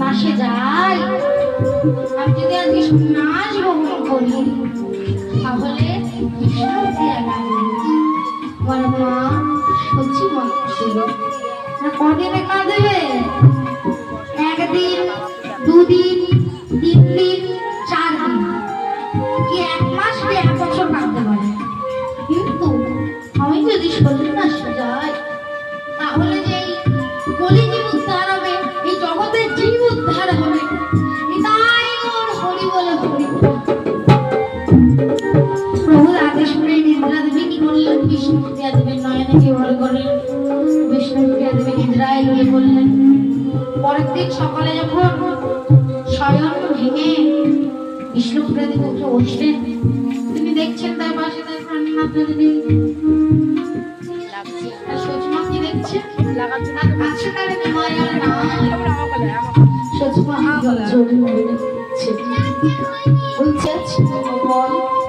মাসে যাই আমি যদি আজকে নাচ গ্রহণ করি, তাহলে বলে সত্যি মনে ছিল কদিনে কাঁদবে? একদিন, দুদিন, তিন দিন, চার দিন। কি এক মাস কি এক বছর কাঁদতে পারে? প্রভুর আদেশ করে নিদ্রা দেবী কি করলেন বিষ্ণু দেবীর নয়নে কি বিষ্ণু প্রিয়া দেবী নিদ্রায় গিয়ে বললেন, পরের দিন সকালে যখন শয়ন ভেঙে বিষ্ণু প্রিয়া দেবী তিনি দেখছেন তার পাশে তার প্রাণনাথ বলছে